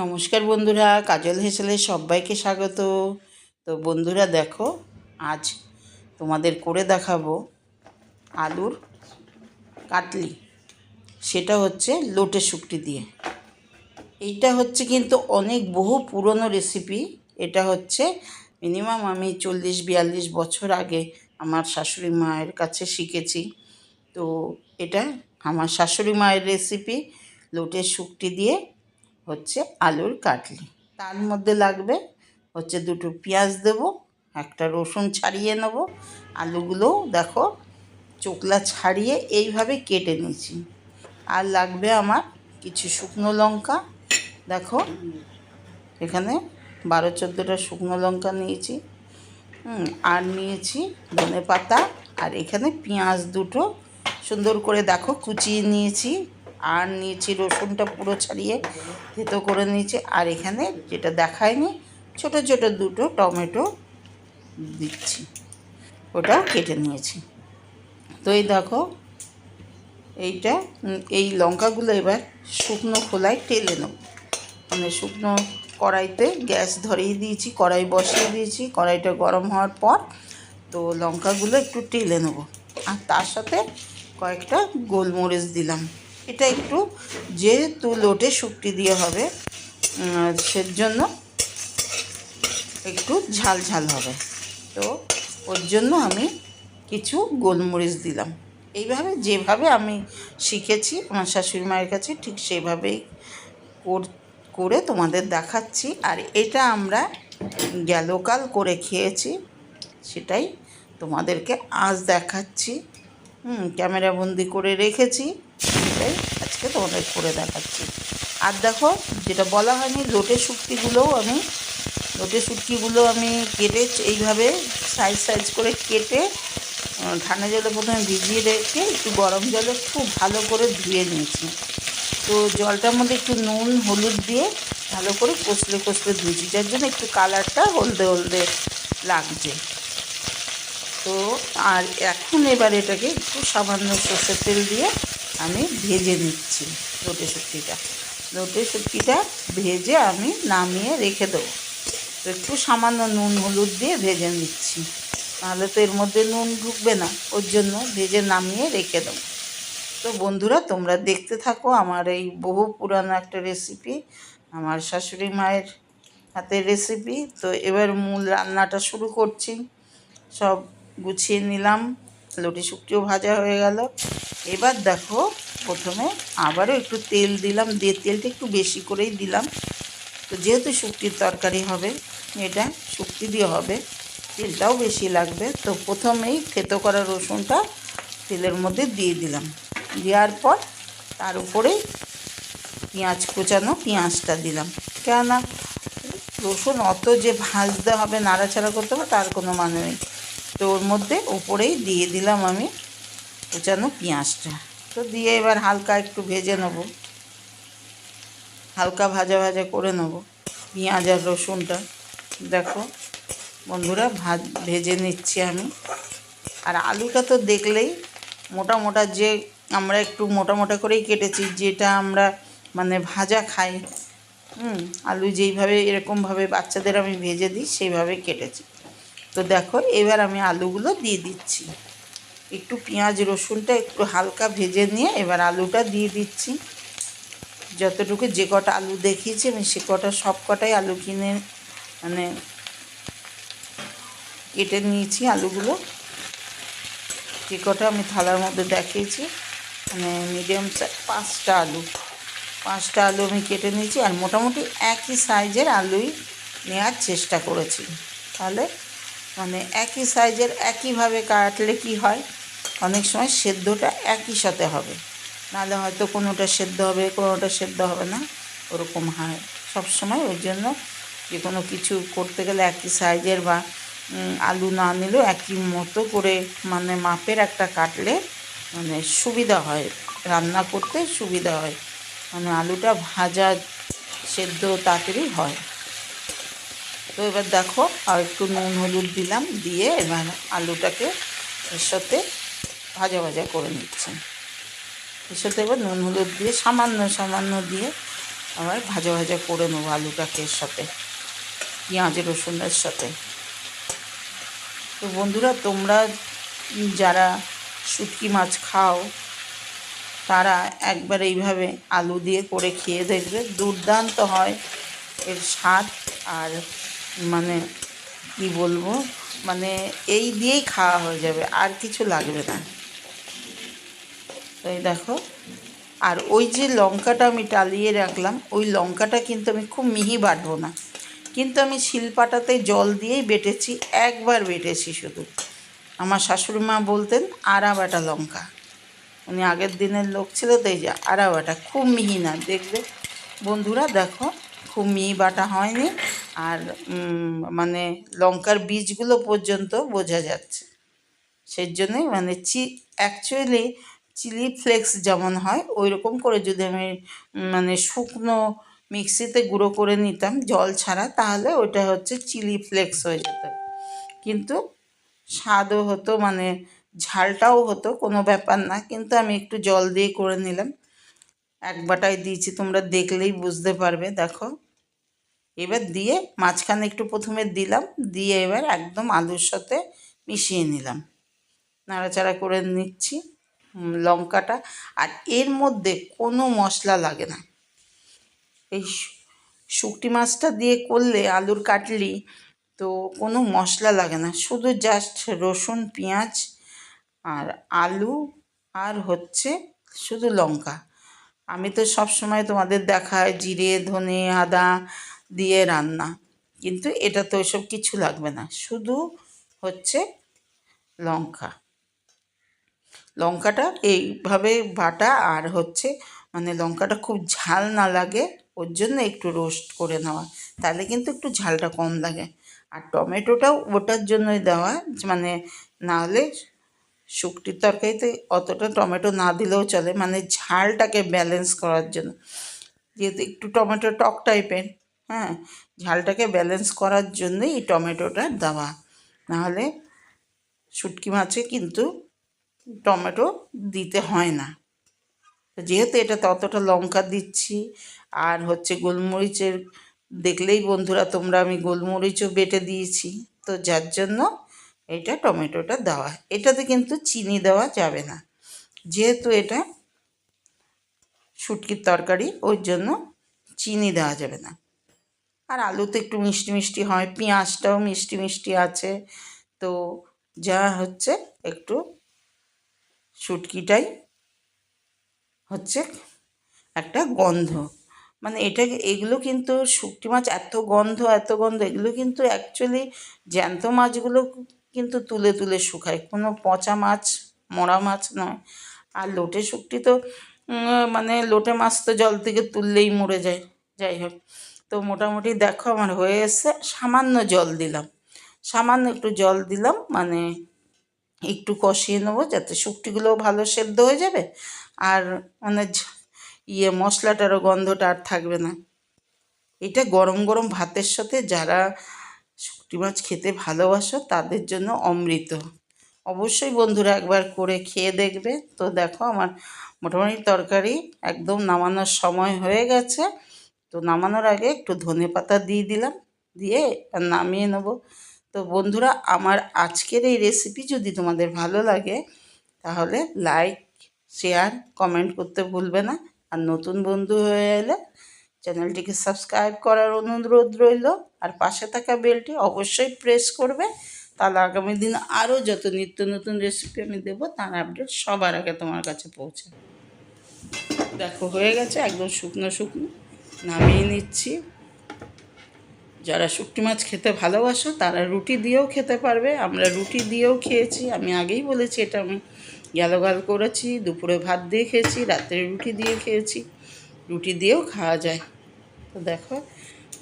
নমস্কার বন্ধুরা, কাজল হেসেলে সবাইকে স্বাগত। তো বন্ধুরা দেখো, আজ তোমাদের করে দেখাবো আলুর কাটলি। সেটা হচ্ছে লোটে শুকটি দিয়ে। এইটা হচ্ছে কিন্তু অনেক বহু পুরনো রেসিপি এটা হচ্ছে মিনিমাম আমি চল্লিশ, বিয়াল্লিশ বছর আগে আমার শাশুড়ি মায়ের কাছে শিখেছি। তো এটা আমার শাশুড়ি মায়ের রেসিপি লোটে শুকটি দিয়ে। হচ্ছে আলুর কাটলি। তার মধ্যে লাগবে হচ্ছে দুটো পেঁয়াজ দেব, একটা রসুন ছাড়িয়ে নেব। আলুগুলোও দেখো চোকলা ছাড়িয়ে এইভাবে কেটে নিয়েছি। আর লাগবে আমার কিছু শুকনো লঙ্কা। দেখো এখানে বারো চোদ্দোটা শুকনো লঙ্কা নিয়েছি। আর নিয়েছি ধনে পাতা আর এখানে পেঁয়াজ দুটো। সুন্দর করে দেখো কুচিয়ে নিয়েছি। আর নিয়েছি রসুনটা পুরো ছাড়িয়ে থেতো করে নিয়েছি। আর এখানে যেটা দেখায়নি ছোট ছোট দুটো টমেটো দিচ্ছি। ওটা কেটে নিয়েছি। তো এই দেখো, এইটা, এই লঙ্কাগুলো এবার শুকনো খোলায় টেলে নেব। মানে শুকনো কড়াইতে গ্যাস ধরিয়ে দিয়েছি, কড়াই বসিয়ে দিয়েছি। কড়াইটা গরম হওয়ার পর তো লঙ্কাগুলো একটু টেলে নেব। আর তার সাথে কয়েকটা গোলমরিচ দিলাম। এটা একটু যেহেতু লোটে শুকটি দিয়ে হবে উম, সেজন্য একটু ঝাল ঝাল হবে। তো ওর জন্য আমি কিছু গোলমরিচ দিলাম। এইভাবে যেভাবে আমি শিখেছি আমার শাশুড়ি মায়ের কাছে ঠিক সেভাবেই কর- তোমাদের দেখাচ্ছি। আর এটা আমরা গেলকাল করে খেয়েছি সেটাই তোমাদেরকে আজ দেখাচ্ছি। হুম ক্যামেরা বন্দি করে রেখেছি। সেটাই আজকে তোমাদের করে দেখাচ্ছি। আর দেখো, যেটা বলা হয়নি, লোটে শুক্তিগুলোও আমি, লোটে শুটকিগুলো আমি কেটে এইভাবে সাইজ সাইজ করে কেটে ঠান্ডা জলে প্রথমে ভিজিয়ে রেখে একটু গরম জলে খুব ভালো করে ধুয়ে নিয়েছি। তো জলটার মধ্যে একটু নুন, হলুদ দিয়ে ভালো করে কষলে কষলে ধুয়েছি, যার জন্য একটু কালারটা হলদে হলদে লাগছে। তো আর এখন এবার এটাকে একটু সামান্য সর্ষের তেল দিয়ে আমি ভেজে নিচ্ছি লোটে শুটকিটা। লোটে শুটকিটা ভেজে আমি নামিয়ে রেখে দেবো। তো একটু সামান্য নুন হলুদ দিয়ে ভেজে নিচ্ছি। নাহলে তো এর মধ্যে নুন ঢুকবে না, ওর জন্য ভেজে নামিয়ে রেখে দেবো। তো বন্ধুরা, তোমরা দেখতে থাকো আমার এই বহু পুরানো একটা রেসিপি আমার শাশুড়ি মায়ের হাতের রেসিপি তো এবার মূল রান্নাটা শুরু করছি। সব গুছিয়ে নিলাম, লটি শুকটিও ভাজা হয়ে গেল। এবার দেখো, প্রথমে আবারও একটু তেল দিলাম, দিয়ে তেলটা একটু বেশি করেই দিলাম। তো যেহেতু শুক্তির তরকারি হবে, এটা শুক্তি দিয়ে হবে, তেলটাও বেশি লাগবে। তো প্রথমেই থেতো করা রসুনটা তেলের মধ্যে দিয়ে দিলাম। দেওয়ার পর তার উপরে পেঁয়াজ কোচানো পেঁয়াজটা দিলাম। কেননা রসুন অত যে ভাজতে হবে, নাড়াচাড়া করতে হবে, তার কোনো মানে নেই। তো ওর মধ্যে উপরেই দিয়ে দিলাম আমি কোচানো পেঁয়াজটা তো দিয়ে এবার হালকা একটু ভেজে নেব। হালকা ভাজা ভাজা করে নেব পেঁয়াজ আর রসুনটা। দেখো বন্ধুরা ভাজ ভেজে নিচ্ছি আমি। আর আলুটা তো দেখলেই মোটা মোটা যে আমরা একটু মোটা মোটা করেই কেটেছি, যেটা আমরা মানে ভাজা খাই। হুম, আলু যেইভাবে এরকমভাবে বাচ্চাদের আমি ভেজে দিই, সেইভাবে কেটেছি। তো দেখো এবার আমি আলুগুলো দিয়ে দিচ্ছি। একটু পেঁয়াজ, রসুনটা একটু হালকা ভেজে নিয়ে এবার আলুটা দিয়ে দিচ্ছি। যতটুকু যে কটা আলু দেখিয়েছি আমি সে কটা, সব কটাই আলু কিনে মানে কেটে নিয়েছি আলুগুলো। যে কটা আমি থালার মধ্যে দেখিয়েছি মানে মিডিয়াম সাইজ পাঁচটা আলু। পাঁচটা আলু আমি কেটে নিয়েছি আর মোটামুটি একই সাইজের আলুই নেওয়ার চেষ্টা করেছি। তাহলে মানে একই সাইজের একইভাবে কাটলে কি হয়? অনেক সময় সেদ্ধটা একই সাথে হবে। নাহলে হয়তো কোনোটা সেদ্ধ হবে, কোনোটা সেদ্ধ হবে না। ওরকম হয়। সব সময় ওই জন্য যে কোনো কিছু করতে গেলে একই সাইজের বা আলু না নিলেও একই মতো করে মানে মাপের একটা কাটলে মানে সুবিধা হয়। রান্না করতে সুবিধা হয়। মানে আলুটা ভাজা, সেদ্ধ, তাড়াতাড়ি হয়। তো এবার দেখো, আর একটু নুন, হলুদ দিলাম, দিয়ে এবার আলুটাকে এর সাথে ভাজা ভাজা করে নিচ্ছি। এর সাথে এবার নুন, হলুদ দিয়ে সামান্য সামান্য দিয়ে আবার ভাজা ভাজা করে নেব আলুটাকে এর সাথে, পেঁয়াজ রসুনের সাথে। তো বন্ধুরা, তোমরা যারা শুটকি মাছ খাও, তারা একবার এইভাবে আলু দিয়ে করে খেয়ে দেখবে, দুর্দান্ত হয় এর স্বাদ আর মানে কি বলব? মানে এই দিয়েই খাওয়া হয়ে যাবে, আর কিছু লাগবে না। তো এই দেখো, আর ওই যে লঙ্কাটা আমি টালিয়ে রাখলাম, ওই লঙ্কাটা কিন্তু আমি খুব মিহি বাটবো না। কিন্তু আমি শিলপাটাতে জল দিয়েই বেটেছি, একবার বেটেছি শুধু। আমার শাশুড়ি মা বলতেন আড়া বাটা লঙ্কা। উনি আগের দিনের লোক ছিল, তো এই যে আড়া বাটা, খুব মিহি না, দেখবে। বন্ধুরা, দেখো খুব মি বাটা হয়নি। আর মানে লঙ্কার বীজগুলো পর্যন্ত বোঝা যাচ্ছে। সেই জন্যই মানে চি অ্যাকচুয়ালি চিলি ফ্লেক্স যেমন হয় ওই রকম করে যদি আমি মানে শুকনো মিক্সিতে গুঁড়ো করে নিতাম জল ছাড়া, তাহলে ওইটা হচ্ছে চিলি ফ্লেক্স হয়ে যেত। কিন্তু স্বাদও হতো মানে ঝালটাও হতো, কোনো ব্যাপার না। কিন্তু আমি একটু জল দিয়ে করে নিলাম। এক বাটায় দিয়েছি, তোমরা দেখলেই বুঝতে পারবে, দেখো। এবার দিয়ে মাঝখানে একটু প্রথমে দিলাম, দিয়ে এবার একদম আলুর সাথে মিশিয়ে নিলাম। নাড়াচাড়া করে নিচ্ছি লঙ্কাটা। আর এর মধ্যে কোনো মশলা লাগে না। এই শুকটি মাছটা দিয়ে করলে আলুর কাটলি, তো কোনো মশলা লাগে না। শুধু জাস্ট রসুন, পেঁয়াজ আর আলু আর হচ্ছে শুধু লঙ্কা। আমি তো সব সময় তোমাদের দেখায় জিরে, ধনে, আদা দিয়ে রান্না। কিন্তু এটা তো ওইসব কিছু লাগবে না। শুধু হচ্ছে লঙ্কা। লঙ্কাটা এইভাবে বাটা আর হচ্ছে মানে লঙ্কাটা খুব ঝাল না লাগে, ওর জন্য একটু রোস্ট করে নেওয়া। তাহলে কিন্তু একটু ঝালটা কম লাগে। আর টমেটোটাও ওটার জন্যই দেওয়া। মানে না হলে তরকারিতে অতটা টমেটো না দিলেও চলে। মানে ঝালটাকে ব্যালেন্স করার জন্য। যেহেতু একটু টমেটো টক টাইপের হ্যাঁ ঝালটাকে ব্যালেন্স করার জন্যই এই টমেটোটা দেওয়া। নাহলে শুটকি মাছে কিন্তু টমেটো দিতে হয় না। তো যেহেতু এটা ততটা লঙ্কা দিচ্ছি, আর হচ্ছে গোলমরিচের, দেখলেই বন্ধুরা তোমরা আমি গোলমরিচও বেটে দিয়েছি, তো যার জন্য এটা টমেটোটা দেওয়া। এটাতে কিন্তু চিনি দেওয়া যাবে না। যেহেতু এটা শুটকির তরকারি, ওই জন্য চিনি দেওয়া যাবে না। আর আলুতে একটু মিষ্টি মিষ্টি হয়, পেঁয়াজটাও মিষ্টি মিষ্টি আছে। তো যা হচ্ছে একটু শুটকিটাই হচ্ছে একটা গন্ধ। মানে এটা এগুলো কিন্তু শুকটি মাছ এত গন্ধ এত গন্ধ, এগুলো কিন্তু অ্যাকচুয়ালি জ্যান্ত মাছগুলো কিন্তু তুলে তুলে শুকায়। কোনো পচা মাছ, মরা মাছ নয়। আর লোটে শুকটি তো মানে লোটে মাছ তো জল থেকে তুললেই মরে যায়। যাই হোক। তো মোটামুটি দেখো আমার হয়ে এসছে সামান্য জল দিলাম। সামান্য একটু জল দিলাম মানে একটু কষিয়ে নেব যাতে শুকটিগুলোও ভালো সেদ্ধ হয়ে যাবে। আর মানে ইয়ে মশলাটারও গন্ধটা আর থাকবে না। এটা গরম গরম ভাতের সাথে যারা শুকটি মাছ খেতে ভালোবাসো, তাদের জন্য অমৃত। অবশ্যই বন্ধুরা একবার করে খেয়ে দেখবে। তো দেখো আমার মোটামুটি তরকারি একদম নামানোর সময় হয়ে গেছে। তো নামানোর আগে একটু ধনে পাতা দিয়ে দিলাম, দিয়ে নামিয়ে নেব। তো বন্ধুরা, আমার আজকের এই রেসিপি যদি তোমাদের ভালো লাগে, তাহলে লাইক শেয়ার কমেন্ট করতে ভুলবে না। আর নতুন বন্ধু হয়ে এলে চ্যানেলটিকে সাবস্ক্রাইব করার অনুরোধ রইল। আর পাশে থাকা বেলটি অবশ্যই প্রেস করবে। তাহলে আগামী দিন আরও যত নিত্য নতুন রেসিপি আমি দেবো, তার আপডেট সবার আগে তোমার কাছে পৌঁছে দেখো, হয়ে গেছে একদম শুকনো শুকনো। নামিয়ে নিচ্ছি। যারা শুটকি মাছ খেতে ভালোবাসো, তারা রুটি দিয়েও খেতে পারবে। আমরা রুটি দিয়েও খেয়েছি। আমি আগেই বলেছি, এটা আমি গ্যালগাল করেছি, দুপুরে ভাত দিয়ে খেয়েছি, রাত্রে রুটি দিয়ে খেয়েছি। রুটি দিয়েও খাওয়া যায়। তো দেখো,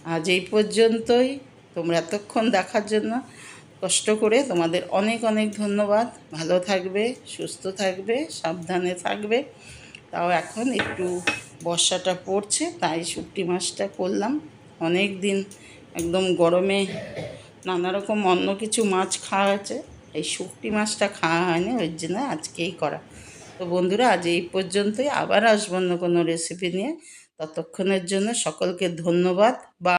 আজ এই পর্যন্তই। তোমরা এতক্ষণ দেখার জন্য কষ্ট করে তোমাদের অনেক অনেক ধন্যবাদ। ভালো থাকবে, সুস্থ থাকবে, সাবধানে থাকবে। তাও এখন একটু বর্ষাটা পড়ছে, তাই শুটকি মাছটা করলাম। অনেক দিন একদম গরমে নানা রকম অন্য কিছু মাছ খাওয়া হয়েছে। এই শুক্তি মাছটা খাওয়া হয়নি, ওই জন্য আজকেই করা। তো বন্ধুরা, আজ এই পর্যন্তই। আবার আসব অন্য কোনো রেসিপি নিয়ে। ততক্ষণের জন্য সকলকে ধন্যবাদ। বা